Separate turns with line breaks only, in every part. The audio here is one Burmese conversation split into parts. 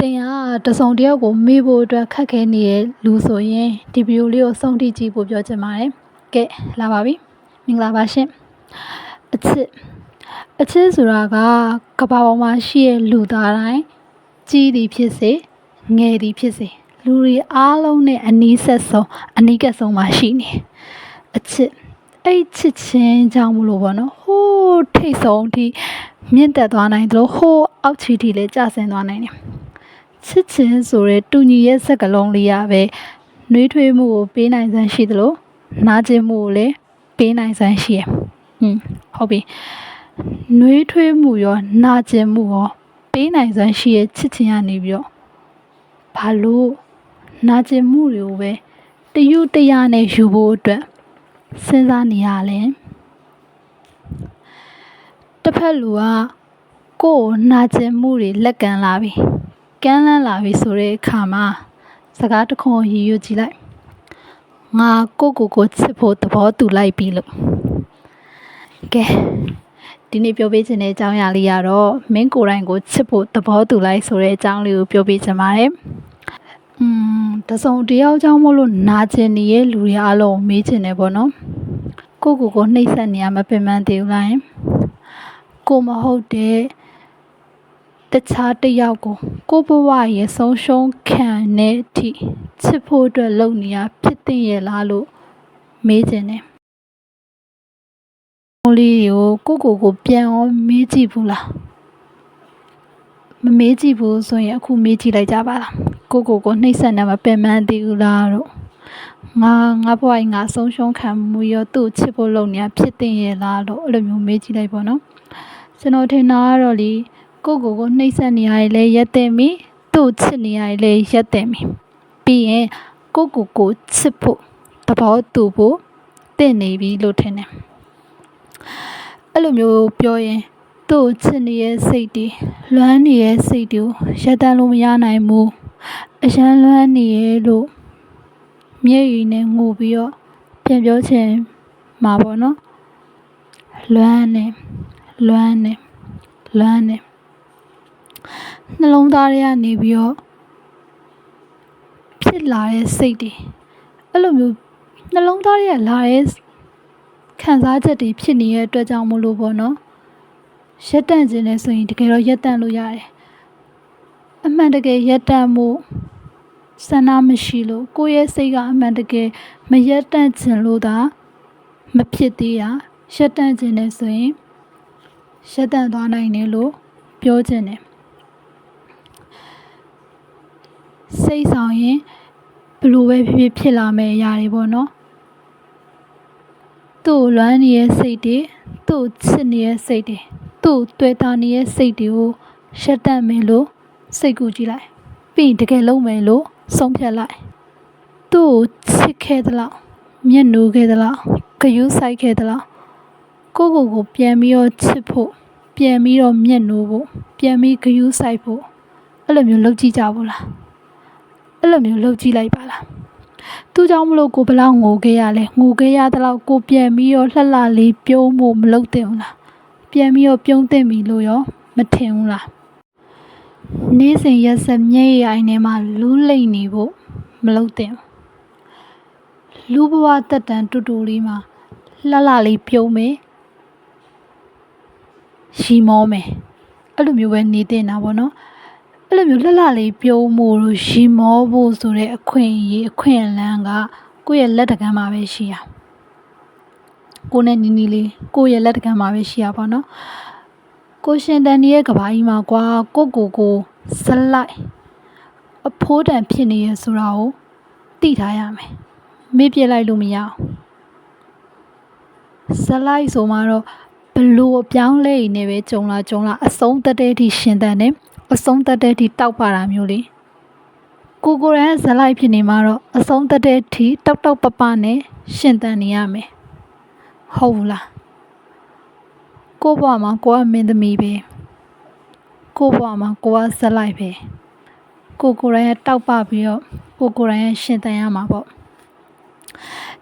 သင်ကတစ်စုံတစ်ယောက်ကိုမေးဖို့အတွက်ခက်ခဲနေတဲ့လူဆိုရင်ဒီဗီဒီယိုလေးကိုအဆုံးထိကြည့်ဖို့ပြောချင်ပါတယ်။ကဲလာပါပြီ။မင်္ဂလာပါရှင်။အချစ်အချစ်ဆိုတာကကမ္ဘာပေါ်မှာရှိတဲ့လူသားတိုင်းကြီးသည်ဖြစ်စေငယ်သည်ဖြစ်စေလူတွေအားလုံးနဲ့အနီးဆက်ဆုံးအနီးကပ်ဆုံးမှာရှိနေ။အချစ်အဲ့ချစ်ချင်းကြောင့်မလို့ပေါ့နော်။ဟိုးထိတ်ဆုံးထိမြင့်တက်သွားနိုင်သလိုဟိုးအောက်ခြေထိလည်းကျဆင်းသွားနိုင်တယ်။ ချစ်ချင်းဆိုတဲ့တူညီရဲ့စကားလုံးလေးရပဲနှွေးထွေးမှုကိုပေးနိုင်စမ်းရှိသလိုနာကျင်မှုကိုလည်းပေးနိုင်စမ်းရှိရယ်ဟွန်းဟုတ်ပြီနှွေးထွေးမှုရောနာကျင်မှုရောပေးနိုင်စမ်းရှိရဲ့ချစ်ချင်းကနေပြီးတော့ဘာလို့နာကျင်မှုတွေကိုပဲတယူတရနဲ့ယူဖို့အတွက်စဉ်းစားနေရလဲတစ်ဖက်လူကကိုယ်ကိုနာကျင်မှုတွေလက်ကန်လာပြီ ကမ်းလှမ်းလာပြီဆိုတဲ့အခါမှာစကားတစ်ခွန်းရည်ရွယ်ကြည့်လိုက်ငါကိုကိုကိုချစ်ဖို့သဘောတူလိုက်ပြီလို့ကဲဒီနေ့ပြောပေးခြင်းတဲ့အကြောင်းအရာလေးကတော့မင်းကိုယ်တိုင်ကိုချစ်ဖို့သဘောတူလိုက်ဆိုတဲ့အကြောင်းလေးကိုပြောပေးချင်ပါတယ်อืมတစုံတယောက်ကြောင့်မို့လို့နာကျင်နေတဲ့လူတွေအားလုံးမေးချင်တယ်ပေါ့နော်ကိုကိုကိုနှိပ်စက်နေရမပင်ပန်းသေးဘူးလားကိုမဟုတ်တဲ့ တခြားတစ်ယောက်ကိုကိုယ့်ဘဝရဲ့ဆုံးရှုံးခံတဲ့အထိချစ်ဖို့အတွက်လုပ်နေရဖြစ်တဲ့ရဲ့လားလို့မေးချင်တယ်။ဟိုလေးကိုကိုကိုကိုပြန်အောင်မေးကြည့်ဘူးလား။မမေးကြည့်ဘူးဆိုရင်အခုမေးကြည့်လိုက်ကြပါလား။ကိုကိုကိုနှိမ့်ဆက်နေမှာပင်ပန်းသေးဘူးလားတို့။ငါငါဘဝငါဆုံးရှုံးခံမှုရောသူ့ချစ်ဖို့လုပ်နေရဖြစ်တဲ့ရဲ့လားလို့အဲ့လိုမျိုးမေးကြည့်လိုက်ပေါ့နော်။ကျွန်တော်ထင်တာကတော့လေ ကိုကိုကိုနှိမ့်ဆက်နေရလဲရက်တဲ့မီသူ့ချစ်နေရလဲရက်တဲ့မီပြီးရင်ကိုကိုကိုချစ်ဖို့သဘောတူဖို့တင့်နေပြီလို့ထင်တယ်အဲ့လိုမျိုးပြောရင်သူ့ချစ်နေတဲ့စိတ်တွေလွမ်းနေတဲ့စိတ်တွေကိုရက်တန်းလို့မရနိုင်ဘူးအရန်လွမ်းနေရလို့မျက်ရည်နဲ့ငိုပြီးတော့ပြန်ပြောချင်မှာပေါ့နော်လွမ်းနေလွမ်းနေလွမ်းနေ နှလုံးသားထဲကနေပြီးတော့ဖြစ်လာတဲ့စိတ်တွေအဲ့လိုမျိုးနှလုံးသားထဲကလာတဲ့ခံစားချက်တွေဖြစ်နေတဲ့အတွက်ကြောင့်မို့လို့ပေါ့နော်ရက်တန့်ခြင်းလဲဆိုရင်တကယ်တော့ရက်တန့်လို့ရတယ်အမှန်တကယ်ရက်တန့်မှုဆန္ဒမရှိလို့ကိုယ့်ရဲ့စိတ်ကအမှန်တကယ်မရက်တန့်ခြင်းလို့သာမဖြစ်သေးရရက်တန့်ခြင်းလဲဆိုရင်ရက်တန့်သွားနိုင်တယ်လို့ပြောခြင်းတယ် စိတ်ဆောင်ရင်ဘလို့ပဲဖြစ်ဖြစ်ဖြစ်လာမယ့်အရာတွေပေါ့နော်သူ့လွမ်းနေတဲ့စိတ်တွေသူ့ချစ်နေတဲ့စိတ်တွေသူ့တွေ့တာနေတဲ့စိတ်တွေကိုရှက်တတ်မယ်လို့စိတ်ကူကြည့်လိုက်ပြီးရင်တကယ်လုံးမယ်လို့ဆုံးဖြတ်လိုက်သူ့ကိုချစ်ခဲ့သလားမျက်နှိုးခဲ့သလားဂယုဆိုင်ခဲ့သလားကိုကိုကိုပြန်ပြီးတော့ချစ်ဖို့ပြန်ပြီးတော့မျက်နှိုးဖို့ပြန်ပြီးဂယုဆိုင်ဖို့အဲ့လိုမျိုးလုပ်ကြည့်ကြဘူးလား အဲ့လိုမျိုးလုပ်ကြည့်လိုက်ပါလားသူကြောင့်မလို့ကိုဘလောက်ငိုခဲ့ရလဲငိုခဲ့ရတဲ့လောက်ကိုပြန်ပြီးတော့လှလှလေးပြုံးဖို့မလုပ်သင့်ဘူးလားပြန်ပြီးတော့ပြုံးသင့်ပြီလို့ရောမထင်ဘူးလားနေ့စဉ်ရက်ဆက်မျက်ရည်အိုင်ထဲမှာလူးလိမ့်နေဖို့မလုပ်သင့်လူဘဝတက်တန်တူတူလေးမှာလှလှလေးပြုံးမယ်ရှီမောမယ်အဲ့လိုမျိုးပဲနေတင်တာပေါ့နော် အဲ့လိုမျိုးလှလှလေးပြုံးမှုလို့ရီမောဖို့ဆိုတဲ့အခွင့်အရေးအခွင့်အလမ်းကကိုယ့်ရဲ့လက်တကမ်းမှာပဲရှိရကိုနဲ့နီနီလေးကိုယ့်ရဲ့လက်တကမ်းမှာပဲရှိရပါတော့ကိုရှင်တန်ရဲ့ကဘာကြီးမှာကွာကိုကိုကိုဇလိုက်အဖိုးတန်ဖြစ်နေရဆိုတာကိုသိထားရမယ်မေ့ပြလိုက်လို့မရအောင်ဇလိုက်ဆိုမှတော့ဘလို့အပြောင်းလဲနေပဲကြုံလာကြုံလာအဆုံးတက်တဲ့ထိရှင်တန်တယ် အဆုံးသက်တဲ့ထိတောက်ပါတာမျိုးလေကိုကိုရန်ဇလိုက်ဖြစ်နေမှာတော့အဆုံးသက်တဲ့ထိတောက်တောက်ပပနဲ့ရှင်သန်နေရမယ်ဟုတ်ဘူးလားကိုဘွားမှာကိုကမင်းသမီးပဲကိုဘွားမှာကိုကဇလိုက်ပဲကိုကိုရန်တောက်ပပြီးတော့ကိုကိုရန်ရှင်သန်ရမှာပေါ့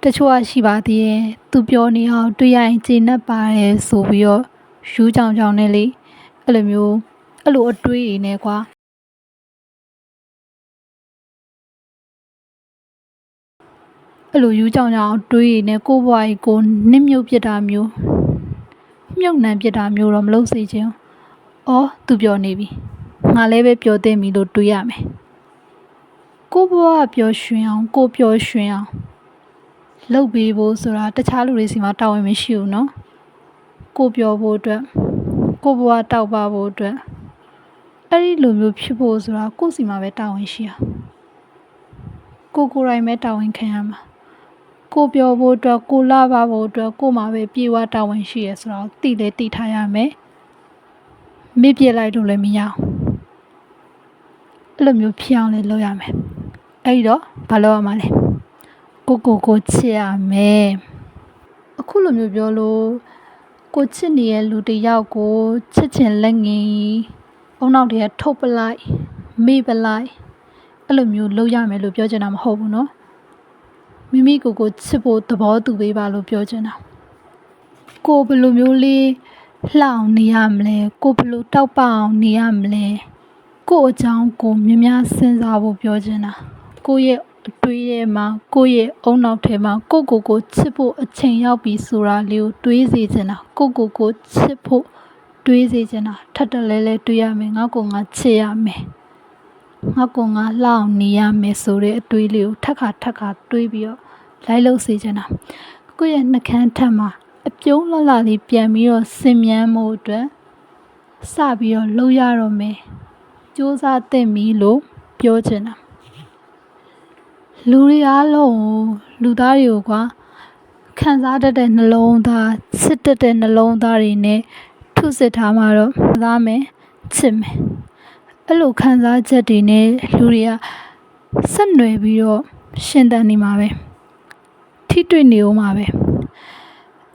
တချို့ကရှိပါသေးရဲ့သူပြောနေအောင်တွေ့ရရင်ကျေနပ်ပါတယ်ဆိုပြီးတော့ယူးကြောင်ကြောင်နဲ့လေအဲ့လိုမျိုး အဲ့လိုအတွေးတွေနဲ့ကွာအဲ့လိုယူကြောင်ကြောင်တွေးနေကိုဘွားကြီးကိုနစ်မြုပ်ပြစ်တာမျိုးမြုပ်နှံပြစ်တာမျိုးတော့မလုပ်စေချင်။အော်သူပြောနေပြီ။ငါလည်းပဲပြောသင့်ပြီလို့တွေးရမယ်။ကိုဘွားကပြောရွှင်အောင်ကိုပြောရွှင်အောင်လှုပ်ပေးဖို့ဆိုတာတခြားလူတွေစီမှာတာဝန်မရှိဘူးနော်။ကိုပြောဖို့အတွက်ကိုဘွားတောက်ပါဖို့အတွက် အဲ့ဒီလိုမျိုးဖြစ်ဖို့ဆိုတာကိုယ့်စီမှာပဲတာဝန်ရှိရ။ကိုကိုယ်တိုင်ပဲတာဝန်ခံရမှာ။ကိုပြောဖို့အတွက်ကိုလာပါဖို့အတွက်ကိုမှာပဲပြေဝတာဝန်ရှိရဆိုတော့တိလည်းတိထားရမယ်။မိပြစ်လိုက်လို့လည်းမရအောင်။အဲ့လိုမျိုးဖြစ်အောင်လည်းလုပ်ရမယ်။အဲ့ဒီတော့ဘာလုပ်ရမှာလဲ။ကိုကိုကိုချစ်ရမယ်။အခုလိုမျိုးပြောလို့ကိုချစ်နေတဲ့လူတစ်ယောက်ကိုချစ်ချင်လက်ငင်း အုံနောက်တွေကထုတ်ပလိုက်မေ့ပလိုက်အဲ့လိုမျိုးလုပ်ရမယ်လို့ပြောချင်တာမဟုတ်ဘူးနော်မိမိကိုကိုချစ်ဖို့သဘောတူပေးပါလို့ပြောချင်တာကိုဘယ်လိုမျိုးလေးလှောင်နေရမလဲကိုဘယ်လိုတောက်ပအောင်နေရမလဲကိုအကြောင်းကိုမြများစဉ်းစားဖို့ပြောချင်တာကိုရဲ့အတွေးထဲမှာကိုရဲ့အုံနောက်ထဲမှာကိုကိုကိုချစ်ဖို့အချိန်ရောက်ပြီဆိုတာလေးကိုတွေးစေချင်တာကိုကိုကိုချစ်ဖို့ တွေးစေချင်တာထပ်တလဲလဲတွေးရမယ်ငါကိုငါချစ်ရမယ်ငါကိုငါလှအောင်နေရမယ်ဆိုတဲ့အတွေးလေးကိုထပ်ခါထပ်ခါတွေးပြီးတော့လိုက်လို့စေချင်တာကိုယ့်ရဲ့နှကန်းထက်မှာအပြုံးလှလှလေးပြန်ပြီးတော့စင်မြန်းမှုအတွက်စပြီးတော့လှုပ်ရတော့မယ်စူးစမ်းသင့်ပြီလို့ပြောချင်တာလူတွေအားလုံးကိုလူသားတွေကိုကွာခံစားတတ်တဲ့နှလုံးသားစစ်တတ်တဲ့နှလုံးသားတွေနဲ့ ထုစစ်ထားမှတော့သားမယ်ချစ်မယ်အဲ့လိုခံစားချက်တွေနဲ့လူတွေကဆက်နွယ်ပြီးတော့ရှင်သန်နေမှာပဲထိတွေ့နေဦးမှာပဲ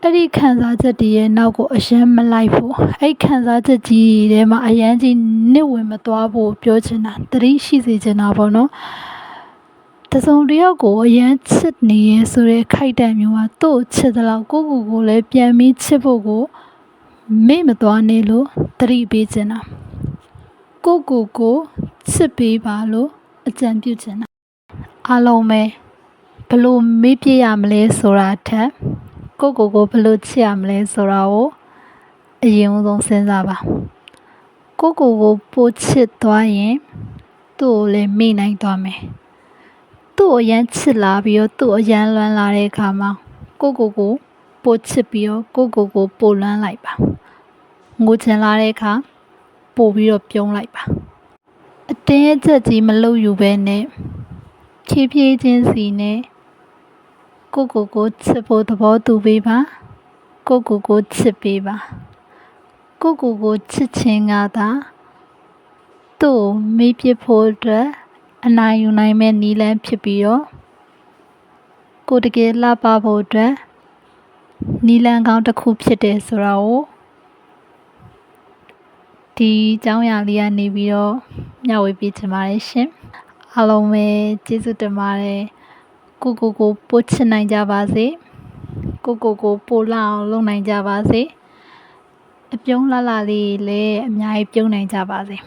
အဲ့ဒီခံစားချက်တွေရဲ့နောက်ကိုအယမ်းမလိုက်ဖို့အဲ့ခံစားချက်ကြီးထဲမှာအယမ်းကြီးနစ်ဝင်မသွားဖို့ပြောချင်တာတတိရှိစေချင်တာပေါ့နော်တစုံတစ်ယောက်ကိုအရန်ချစ်နေရဲဆိုတဲ့ခိုက်တံမျိုးကသူ့ချစ်သလောက်ကိုကိုကိုလည်းပြန်ပြီးချစ်ဖို့ကို မေ့မသွားနေလို့တတိပေးချင်တာကိုကိုကိုချစ်ပေးပါလို့အကြံပြုချင်တာအားလုံးပဲဘလို့မေ့ပြရမလဲဆိုတာထက်ကိုကိုကိုဘလို့ချစ်ရမလဲဆိုတာကိုအရင်ဆုံးစဉ်းစားပါကိုကိုကိုပိုချစ်သွားရင်သူ့ကိုလည်းမေ့နိုင်သွားမယ်သူ့ကိုအရန်ချစ်လာပြီးတော့သူ့ကိုအရန်လွမ်းလာတဲ့အခါမှာကိုကိုကိုပိုချစ်ပြီးတော့ကိုကိုကိုပိုလွမ်းလိုက်ပါ ငိုချင်လာတဲ့အခါပိုပြီးတော့ပြုံးလိုက်ပါအတင်းအကျပ်ကြီးမလုပ်ယူဘဲနဲ့ဖြည်းဖြည်းချင်းစီနဲ့ကိုကိုကိုချစ်ဖို့သဘောတူပေးပါကိုကိုကိုချစ်ပေးပါကိုကိုကိုချစ်ခြင်းကသာသူ့ကိုမေးပြဖို့အတွက်အနိုင်ယူနိုင်မဲ့နီလန်းဖြစ်ပြီးတော့ကိုတကယ်လှပဖို့အတွက်နီလန်းကောင်းတစ်ခုဖြစ်တယ်ဆိုတာကို ဒီအကြောင်းအရာလေးကနေပြီးတော့မျှဝေပေးချင်ပါတယ်ရှင်အားလုံးပဲကျေးဇူးတင်ပါတယ်ကိုကိုကိုပို့ချနိုင်ကြပါစေကိုကိုကိုပို့လာအောင်လုပ်နိုင်ကြပါစေအပြုံးလှလှလေးလည်းအများကြီးပြုံးနိုင်ကြပါစေ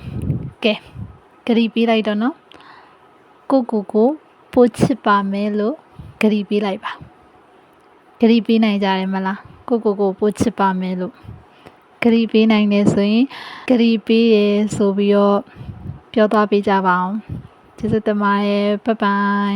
ကဲကြည့်ပြီးလိုက်တော့နော်ကိုကိုကိုပို့ချစ်ပါမယ်လို့ဂရီပေးလိုက်ပါဂရီပေးနိုင်ကြတယ်မလားကိုကိုကိုပို့ချစ်ပါမယ်လို့ ဂရီပေးနိုင်တယ်ဆိုရင်ဂရီပေးရဆိုပြီးတော့ပြောသွားပေးကြပါအောင်ကျေးဇူးတင်ပါတယ်ဘိုင်ဘိုင်